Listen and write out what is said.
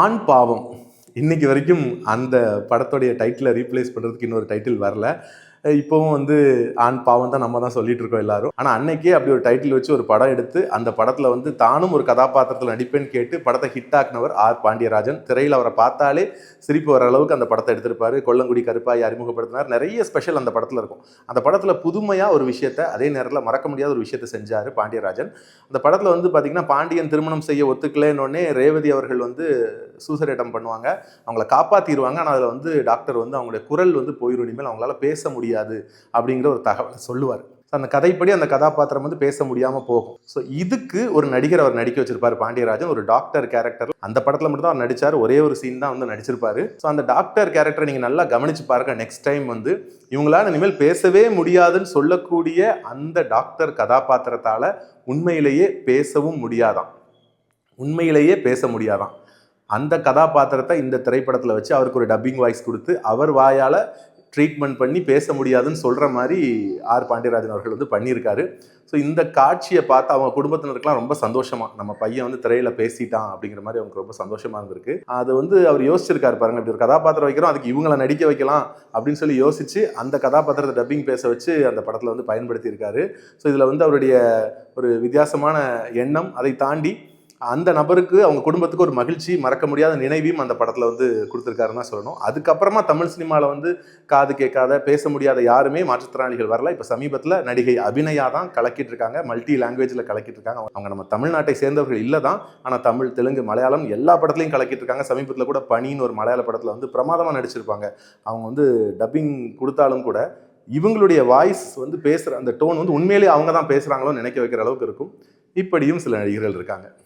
ஆண் பாவம். இன்னைக்கு வரைக்கும் அந்த படத்துடைய டைட்டிலை ரீப்ளேஸ் பண்ணுறதுக்கு இன்னொரு டைட்டில் வரல. இப்போவும் வந்து ஆண் பாவம் தான் நம்ம தான் சொல்லிட்டு இருக்கோம் எல்லாரும். ஆனால் அன்னைக்கே அப்படி ஒரு டைட்டில் வச்சு ஒரு படம் எடுத்து அந்த படத்தில் வந்து தானும் ஒரு கதாபாத்திரத்தில் நடிப்பேன்னு கேட்டு படத்தை ஹிட் ஆக்குனவர் ஆர். பாண்டியராஜன். திரையில் அவரை பார்த்தாலே சிரிப்பு வர அளவுக்கு அந்த படத்தை எடுத்திருப்பாரு. கொல்லங்குடி கருப்பாய் அறிமுகப்படுத்தினார். நிறைய ஸ்பெஷல் அந்த படத்தில் இருக்கும். அந்த படத்தில் புதுமையாக ஒரு விஷயத்தை அதே நேரத்தில் மறக்க முடியாத ஒரு விஷயத்தை செஞ்சார் பாண்டியராஜன். அந்த படத்தில் வந்து பார்த்திங்கன்னா பாண்டியன் திருமணம் செய்ய ஒத்துக்கலைன்னொடனே ரேவதி அவர்கள் வந்து சூசரேட்டம் பண்ணுவாங்க. அவங்கள காப்பாற்றிடுவாங்க ஆனால் அதில் வந்து டாக்டர் வந்து அவங்களுடைய குரல் வந்து போயிடும் இனிமேல் அவங்களால பேச முடியாது அப்படிங்கிற ஒரு தகவலை சொல்லுவார். அந்த கதைப்படி அந்த கதாபாத்திரம் வந்து பேச முடியாமல் போகும். ஸோ இதுக்கு ஒரு நடிகர் அவர் நடிக்க வச்சிருப்பார் பாண்டியராஜன். ஒரு டாக்டர் கேரக்டர் அந்த படத்தில் மட்டும் தான் அவர் நடிச்சார். ஒரே ஒரு சீன் தான் வந்து நடிச்சிருப்பாரு. ஸோ அந்த டாக்டர் கேரக்டரை நீங்கள் நல்லா கவனிச்சு பாருங்க. நெக்ஸ்ட் டைம் வந்து இவங்களால இனிமேல் பேசவே முடியாதுன்னு சொல்லக்கூடிய அந்த டாக்டர் கதாபாத்திரத்தால் உண்மையிலேயே பேசவும் முடியாதாம் உண்மையிலேயே பேச முடியாதாம் அந்த கதாபாத்திரத்தை இந்த திரைப்படத்தில் வச்சு அவருக்கு ஒரு டப்பிங் வாய்ஸ் கொடுத்து அவர் வாயால் ட்ரீட்மெண்ட் பண்ணி பேச முடியாதுன்னு சொல்கிற மாதிரி ஆர் பாண்டியராஜன் அவர்கள் வந்து பண்ணியிருக்காரு. ஸோ இந்த காட்சியை பார்த்து அவங்க குடும்பத்தினருக்குலாம் ரொம்ப சந்தோஷமா நம்ம பையன் வந்து திரையில பேசிட்டான் அப்படிங்கிற மாதிரி அவங்களுக்கு ரொம்ப சந்தோஷமா இருந்திருக்கு. அது வந்து அவர் யோசிச்சிருக்காரு பாருங்க இப்படி ஒரு கதாபாத்திரம் வைக்கிறோம் அதுக்கு இவங்களை நடிக்க வைக்கலாம் அப்படின்னு சொல்லி யோசிச்சு அந்த கதாபாத்திரத்தை டப்பிங் பேச வச்சு அந்த படத்தில் வந்து பயன்படுத்தியிருக்காரு. ஸோ இதில் வந்து அவருடைய ஒரு வித்தியாசமான எண்ணம் அதை தாண்டி அந்த நபருக்கு அவங்க குடும்பத்துக்கு ஒரு மகிழ்ச்சி மறக்க முடியாத நினைவையும் அந்த படத்தில் வந்து கொடுத்துருக்காருன்னு தான் சொல்லணும். அதுக்கப்புறமா தமிழ் சினிமாவில் வந்து காது கேட்காத பேச முடியாத யாருமே மாற்றுத்திறனாளிகள் வரல. இப்போ சமீபத்தில் நடிகை அபிநயா தான் கலக்கிட்டு இருக்காங்க மல்டி லாங்குவேஜில் கலக்கிட்டு இருக்காங்க அவங்க நம்ம தமிழ்நாட்டை சேர்ந்தவர்கள் இல்லை தான் ஆனால் தமிழ் தெலுங்கு மலையாளம் எல்லா படத்துலையும் கலக்கிட்டு இருக்காங்க சமீபத்தில் கூட பனின்னு ஒரு மலையாள படத்தில் வந்து பிரமாதமாக நடிச்சிருப்பாங்க. அவங்க வந்து டப்பிங் கொடுத்தாலும் கூட இவங்களுடைய வாய்ஸ் வந்து பேசுகிற அந்த டோன் வந்து உண்மையிலேயே அவங்க தான் பேசுகிறாங்களோ நினைக்க வைக்கிற அளவுக்கு இருக்கும். இப்படியும் சில நடிகர்கள் இருக்காங்க.